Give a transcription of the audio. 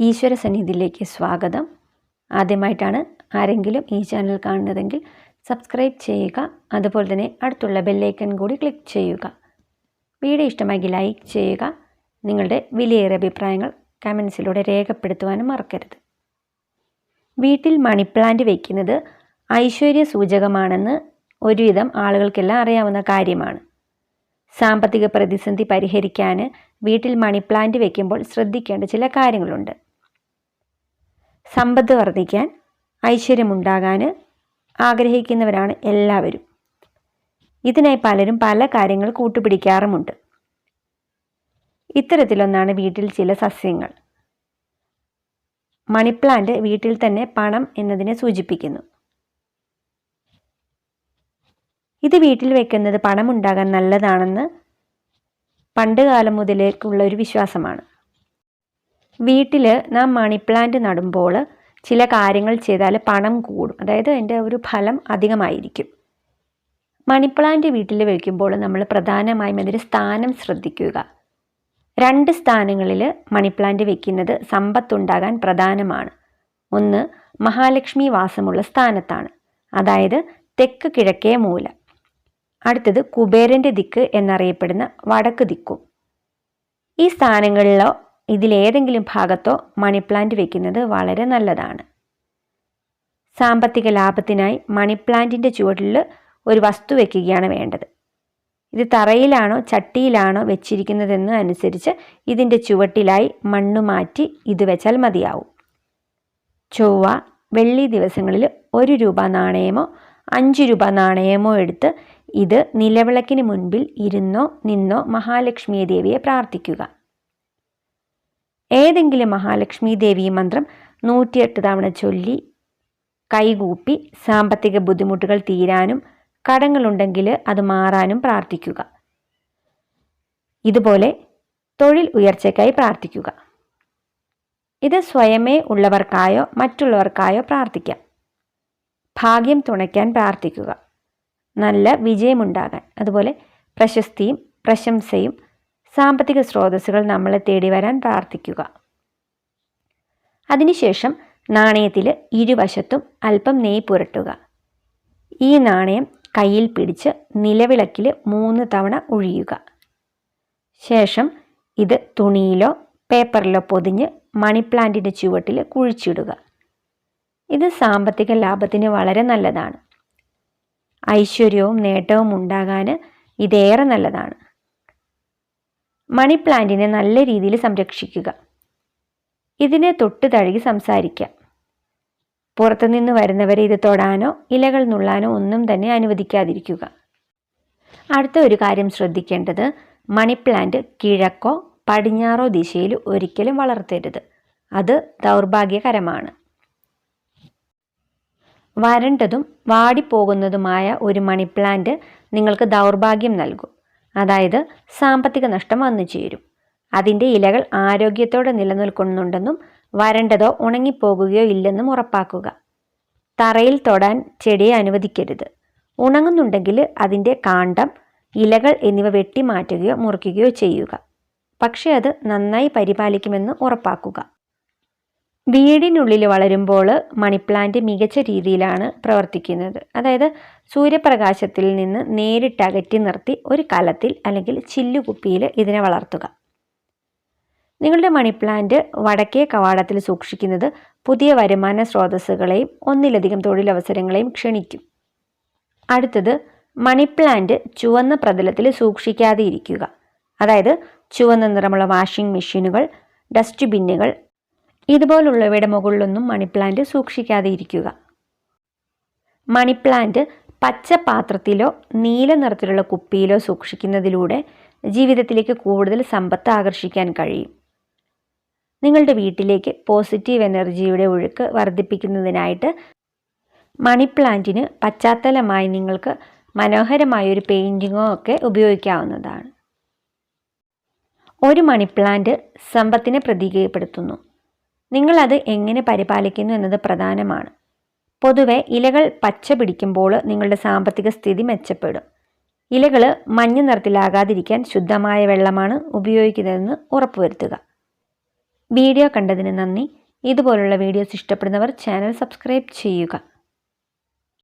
ഈശ്വര സന്നിധിയിലേക്ക് സ്വാഗതം. ആദ്യമായിട്ടാണ് ആരെങ്കിലും ഈ ചാനൽ കാണുന്നതെങ്കിൽ സബ്സ്ക്രൈബ് ചെയ്യുക അതുപോലെ തന്നെ അടുത്തുള്ള ബെല്ലൈക്കൺ കൂടി ക്ലിക്ക് ചെയ്യുക. വീഡിയോ ഇഷ്ടമാക്കി ലൈക്ക് ചെയ്യുക നിങ്ങളുടെ വിലയേറിയ അഭിപ്രായങ്ങൾ കമൻസിലൂടെ രേഖപ്പെടുത്തുവാനും മറക്കരുത്. വീട്ടിൽ മണിപ്ലാന്റ് വയ്ക്കുന്നത് ഐശ്വര്യ സൂചകമാണെന്ന് ഒരുവിധം ആളുകൾക്കെല്ലാം അറിയാവുന്ന കാര്യമാണ്. സാമ്പത്തിക പ്രതിസന്ധി പരിഹരിക്കാൻ വീട്ടിൽ മണിപ്ലാന്റ് വയ്ക്കുമ്പോൾ ശ്രദ്ധിക്കേണ്ട ചില കാര്യങ്ങളുണ്ട്. സമ്പത്ത് വർദ്ധിക്കാൻ ഐശ്വര്യമുണ്ടാകാൻ ആഗ്രഹിക്കുന്നവരാണ് എല്ലാവരും. ഇതിനായി പലരും പല കാര്യങ്ങൾ കൂട്ടുപിടിക്കാറുമുണ്ട്. ഇത്തരത്തിലൊന്നാണ് വീട്ടിൽ ചില സസ്യങ്ങൾ. മണിപ്ലാന്റ് വീട്ടിൽ തന്നെ പണം എന്നതിനെ സൂചിപ്പിക്കുന്നു. ഇത് വീട്ടിൽ വെക്കുന്നത് പണമുണ്ടാകാൻ നല്ലതാണെന്ന് പണ്ട് കാലം മുതലേക്കുള്ള ഒരു വിശ്വാസമാണ്. വീട്ടിൽ നാം മണി പ്ലാന്റ് നടുമ്പോൾ ചില കാര്യങ്ങൾ ചെയ്താൽ പണം കൂടും. അതായത് അതിന്റെ ഒരു ഫലം അധികമായിരിക്കും. മണി പ്ലാന്റ് വീട്ടിൽ വയ്ക്കുമ്പോൾ നമ്മൾ പ്രധാനമായും അതിന്റെ സ്ഥാനം ശ്രദ്ധിക്കുക. രണ്ട് സ്ഥാനങ്ങളിൽ മണി പ്ലാന്റ് വയ്ക്കുന്നത് സമ്പത്തുണ്ടാകാൻ പ്രധാനമാണ്. ഒന്ന് മഹാലക്ഷ്മി വാസമുള്ള സ്ഥാനത്താണ്. അതായത് തെക്ക് കിഴക്കേ മൂല. അടുത്തത് കുബേരന്റെ ദിക്ക് എന്നറിയപ്പെടുന്ന വടക്ക് ദിക്കും. ഈ സ്ഥാനങ്ങളിലോ ഇതിലേതെങ്കിലും ഭാഗത്തോ മണി പ്ലാന്റ് വയ്ക്കുന്നത് വളരെ നല്ലതാണ്. സാമ്പത്തിക ലാഭത്തിനായി മണി പ്ലാന്റിന്റെ ചുവട്ടിൽ ഒരു വസ്തു വയ്ക്കുകയാണ് വേണ്ടത്. ഇത് തറയിലാണോ ചട്ടിയിലാണോ വെച്ചിരിക്കുന്നതെന്ന് അനുസരിച്ച് ഇതിന്റെ ചുവട്ടിലായി മണ്ണ് മാറ്റി ഇത് വെച്ചാൽ മതിയാവും. ചൊവ്വ വെള്ളി ദിവസങ്ങളിൽ ഒരു രൂപ നാണയമോ അഞ്ച് രൂപ നാണയമോ എടുത്ത് ഇത് നിലവിളക്കിന് മുൻപിൽ ഇരുന്നോ നിന്നോ മഹാലക്ഷ്മി ദേവിയെ പ്രാർത്ഥിക്കുക. ഏതെങ്കിലും മഹാലക്ഷ്മി ദേവി മന്ത്രം നൂറ്റിയെട്ട് തവണ ചൊല്ലി കൈകൂപ്പി സാമ്പത്തിക ബുദ്ധിമുട്ടുകൾ തീരാനും കടങ്ങളുണ്ടെങ്കിൽ അത് മാറാനും പ്രാർത്ഥിക്കുക. ഇതുപോലെ തൊഴിൽ ഉയർച്ചയ്ക്കായി പ്രാർത്ഥിക്കുക. ഇത് സ്വയമേ ഉള്ളവർക്കായോ മറ്റുള്ളവർക്കായോ പ്രാർത്ഥിക്കാം. ഭാഗ്യം തുണയ്ക്കാൻ പ്രാർത്ഥിക്കുക. നല്ല വിജയമുണ്ടാകാൻ. അതുപോലെ പ്രശസ്തിയും പ്രശംസയും സാമ്പത്തിക സ്രോതസ്സുകൾ നമ്മളെ തേടി വരാൻ പ്രാർത്ഥിക്കുക. അതിനുശേഷം നാണയത്തിൽ ഇരുവശത്തും അല്പം നെയ് പുരട്ടുക. ഈ നാണയം കയ്യിൽ പിടിച്ച് നിലവിളക്കിൽ മൂന്ന് തവണ ഒഴിയുക ശേഷം ഇത് തുണിയിലോ പേപ്പറിലോ പൊതിഞ്ഞ് മണി പ്ലാന്റിന്റെ ചുവട്ടിൽ കുഴിച്ചിടുക. ഇത് സാമ്പത്തിക ലാഭത്തിന് വളരെ നല്ലതാണ്. ഐശ്വര്യവും നേട്ടവും ഉണ്ടാകാൻ ഇതേറെ നല്ലതാണ്. മണി പ്ലാന്റിനെ നല്ല രീതിയിൽ സംരക്ഷിക്കുക. ഇതിനെ തൊട്ട് തഴുകി സംസാരിക്കാം. പുറത്തുനിന്ന് വരുന്നവരെ ഇത് തൊടാനോ ഇലകൾ നുള്ളാനോ ഒന്നും തന്നെ അനുവദിക്കാതിരിക്കുക. അടുത്ത ഒരു കാര്യം ശ്രദ്ധിക്കേണ്ടത് മണി പ്ലാന്റ് കിഴക്കോ പടിഞ്ഞാറോ ദിശയിൽ ഒരിക്കലും വളർത്തരുത്. അത് ദൗർഭാഗ്യകരമാണ്. വരണ്ടതും വാടിപ്പോകുന്നതുമായ ഒരു മണി പ്ലാന്റ് നിങ്ങൾക്ക് ദൗർഭാഗ്യം നൽകും. അതായത് സാമ്പത്തിക നഷ്ടം വന്നു ചേരും. അതിന്റെ ഇലകൾ ആരോഗ്യത്തോടെ നിലനിൽക്കുന്നുണ്ടെന്നും വരണ്ടതോ ഉണങ്ങിപ്പോകുകയോ ഇല്ലെന്നും ഉറപ്പാക്കുക. തറയിൽ തൊടാൻ ചെടിയെ അനുവദിക്കരുത്. ഉണങ്ങുന്നുണ്ടെങ്കിൽ അതിന്റെ കാണ്ടം ഇലകൾ എന്നിവ വെട്ടിമാറ്റുകയോ മുറിക്കുകയോ ചെയ്യുക. പക്ഷേ അത് നന്നായി പരിപാലിക്കുമെന്ന് ഉറപ്പാക്കുക. വീടിനുള്ളിൽ വളരുമ്പോൾ മണിപ്ലാന്റ് മികച്ച രീതിയിലാണ് പ്രവർത്തിക്കുന്നത്. അതായത് സൂര്യപ്രകാശത്തിൽ നിന്ന് നേരിട്ട് അകറ്റി നിർത്തി ഒരു കലത്തിൽ അല്ലെങ്കിൽ ചില്ലുകുപ്പിയിൽ ഇതിനെ വളർത്തുക. നിങ്ങളുടെ മണിപ്ലാന്റ് വടക്കേ കവാടത്തിൽ സൂക്ഷിക്കുന്നത് പുതിയ വരുമാന സ്രോതസ്സുകളെയും ഒന്നിലധികം തൊഴിലവസരങ്ങളെയും ക്ഷണിക്കും. അടുത്തത് മണിപ്ലാന്റ് ചുവന്ന പ്രതലത്തിൽ സൂക്ഷിക്കാതെ ഇരിക്കുക. അതായത് ചുവന്ന നിറമുള്ള വാഷിംഗ് മെഷീനുകൾ ഡസ്റ്റ് ബിന്നുകൾ ഇതുപോലുള്ളവയുടെ മുകളിലൊന്നും മണിപ്ലാന്റ് സൂക്ഷിക്കാതെ ഇരിക്കുക മണിപ്ലാന്റ് പച്ച പാത്രത്തിലോ നീല നിറത്തിലുള്ള കുപ്പിയിലോ സൂക്ഷിക്കുന്നതിലൂടെ ജീവിതത്തിലേക്ക് കൂടുതൽ സമ്പത്ത് ആകർഷിക്കാൻ കഴിയും. നിങ്ങളുടെ വീട്ടിലേക്ക് പോസിറ്റീവ് എനർജിയുടെ ഒഴുക്ക് വർദ്ധിപ്പിക്കുന്നതിനായിട്ട് മണി പ്ലാന്റിന് പശ്ചാത്തലമായി നിങ്ങൾക്ക് മനോഹരമായൊരു പെയിന്റിങ്ങോ ഒക്കെ ഉപയോഗിക്കാവുന്നതാണ്. ഒരു മണി പ്ലാന്റ് സമ്പത്തിനെ പ്രതീകപ്പെടുത്തുന്നു. നിങ്ങളത് എങ്ങനെ പരിപാലിക്കുന്നു എന്നത് പ്രധാനമാണ്. പൊതുവെ ഇലകൾ പച്ച പിടിക്കുമ്പോൾ നിങ്ങളുടെ സാമ്പത്തിക സ്ഥിതി മെച്ചപ്പെടും. ഇലകൾ മഞ്ഞ നിറത്തിലാകാതിരിക്കാൻ ശുദ്ധമായ വെള്ളമാണ് ഉപയോഗിക്കുന്നതെന്ന് ഉറപ്പുവരുത്തുക. വീഡിയോ കണ്ടതിന് നന്ദി. ഇതുപോലുള്ള വീഡിയോസ് ഇഷ്ടപ്പെടുന്നവർ ചാനൽ സബ്സ്ക്രൈബ് ചെയ്യുക.